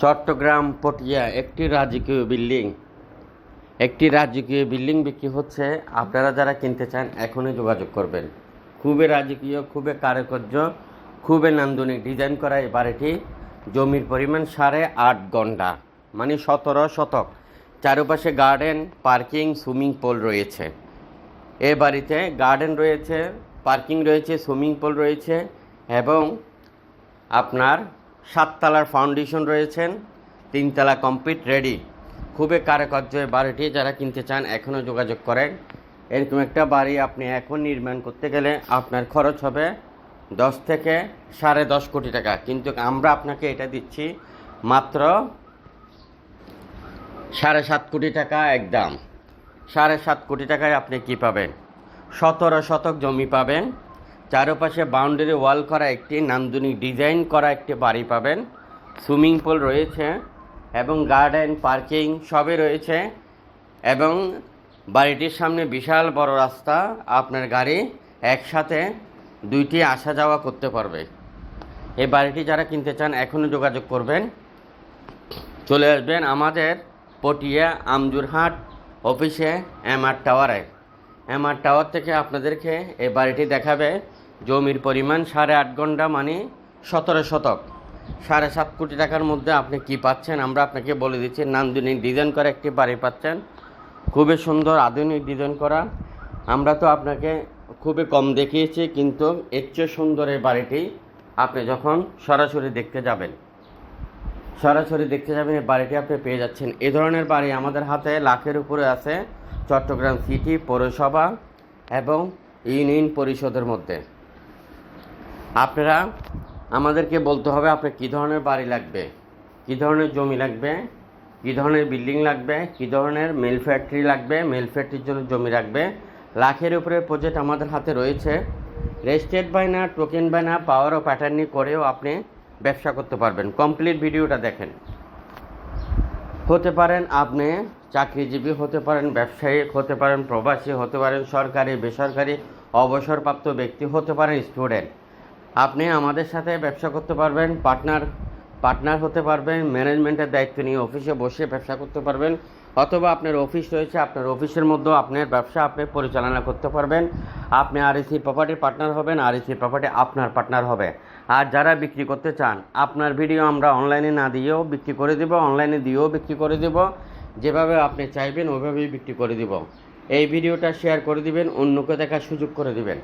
চট্টগ্রাম পটিয়া একটি রাজকীয় বিল্ডিং। একটি রাজকীয় বিল্ডিং বিক্রি হচ্ছে। আপনারা যারা কিনতে চান, এখনই যোগাযোগ করবেন। খুবই রাজকীয়, খুবই কারুকার্য, খুবই নান্দনিক ডিজাইন করা এই বাড়িটি। জমির পরিমাণ সাড়ে আট ঘণ্টা মানে সতেরো শতক। চারপাশে গার্ডেন, পার্কিং, সুইমিং পুল রয়েছে। এ বাড়িতে গার্ডেন রয়েছে, পার্কিং রয়েছে, সুইমিং পুল রয়েছে এবং আপনার সাততলার ফাউন্ডেশন রয়েছেন, তিনতলা কমপ্লিট রেডি খুবই কারুকার্য এই বাড়িটি, যারা কিনতে চান এখনও যোগাযোগ করেন। এরকম একটা বাড়ি আপনি এখন নির্মাণ করতে গেলে আপনার খরচ হবে দশ থেকে সাড়ে দশ কোটি টাকা। কিন্তু আমরা আপনাকে এটা দিচ্ছি মাত্র সাড়ে সাত কোটি টাকা একদম। সাড়ে সাত কোটি টাকায় আপনি কি পাবেন? সতেরো শতক জমি পাবেন। চারপাশে বাউন্ডারি ওয়াল করা একটি, নান্দনিক ডিজাইন করা একটি বাড়ি পাবেন। সুইমিং পুল রয়েছে এবং গার্ডেন, পার্কিং সবই রয়েছে এবং বাড়িটির সামনে বিশাল বড় রাস্তা। আপনার গাড়ি একসাথে দুইটি আসা যাওয়া করতে পারবে। এই বাড়িটি যারা কিনতে চান এখনও যোগাযোগ করবেন। চলে আসবেন আমাদের পটিয়া আমজুরহাট অফিসে এমআর টাওয়ারে। এমআর টাওয়ার থেকে আপনাদেরকে এই বাড়িটি দেখাবে। জমির পরিমাণ সাড়ে আট ঘণ্টা মানে সতেরো শতক। সাড়ে সাত কোটি টাকার মধ্যে আপনি কি পাচ্ছেন? আমরা আপনাকে বলে দিচ্ছি, নান্দনিক ডিজাইন করা একটি বাড়ি পাচ্ছেন। খুবই সুন্দর আধুনিক ডিজাইন করা। আমরা তো আপনাকে খুবই কম দেখিয়েছি, কিন্তু এর চেয়ে সুন্দর এই বাড়িটি আপনি যখন সরাসরি দেখতে যাবেন, সরাসরি দেখতে যাবেন, এই বাড়িটি আপনি পেয়ে যাচ্ছেন। এই ধরনের বাড়ি আমাদের হাতে লাখের উপরে আছে। চট্টগ্রাম সিটি পৌরসভা এবং ইউনিয়ন পরিষদের মধ্যে। আপনারা, আমাদেরকে বলতে হবে আপনার কী ধরনের বাড়ি লাগবে? কী ধরনের জমি লাগবে? কী ধরনের বিল্ডিং লাগবে? কী ধরনের মেল ফ্যাক্টরি লাগবে? মেল ফ্যাক্টরির জন্য জমি রাখবে লাখের উপরে প্রজেক্ট আমাদের হাতে রয়েছে। রেজিস্ট্রেড বায়না টোকেন বায়না পাওয়ার ও প্যাটার্নি করেও আপনি ব্যবসা করতে পারবেন। কমপ্লিট ভিডিওটা দেখেন। হতে পারেন আপনি চাকরিজীবী হতে পারেন ব্যবসায়িক হতে পারেন, প্রবাসী হতে পারেন, সরকারি, বেসরকারি, অবসরপ্রাপ্ত ব্যক্তি হতে পারেন, স্টুডেন্ট। আপনি আমাদের সাথে ব্যবসা করতে পারবেন, পার্টনার পার্টনার হতে পারবেন, ম্যানেজমেন্টের দায়িত্ব নিয়ে অফিসে বসে ব্যবসা করতে পারবেন, অথবা আপনার অফিস রয়েছে, আপনার অফিসের মধ্যেও আপনার ব্যবসা, আপনি পরিচালনা করতে পারবেন। আপনি আরএসি প্রপার্টির পার্টনার হবেন আরএসি প্রপার্টি আপনার পার্টনার হবে। আর যারা বিক্রি করতে চান, আপনার ভিডিও আমরা অনলাইনে না দিয়েও বিক্রি করে দেব, অনলাইনে দিয়েও বিক্রি করে দেব। যেভাবে আপনি চাইবেন, ওইভাবেই বিক্রি করে দিব। এই ভিডিওটা শেয়ার করে দিবেন, অন্যকে দেখার সুযোগ করে দিবেন।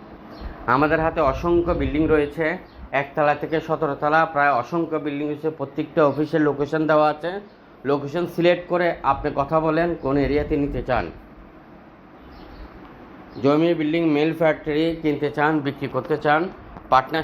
আমাদের হাতে অসংখ্য বিল্ডিং রয়েছে। একতলা থেকে সতেরো তলা প্রায় অসংখ্য বিল্ডিং রয়েছে। প্রত্যেকটা অফিসের লোকেশন দেওয়া আছে। লোকেশন সিলেক্ট করে আপনি কথা বলেন, কোন এরিয়াতে নিতে চান। জমি, বিল্ডিং মেল ফ্যাক্টরি কিনতে চান, বিক্রি করতে চান পার্টনার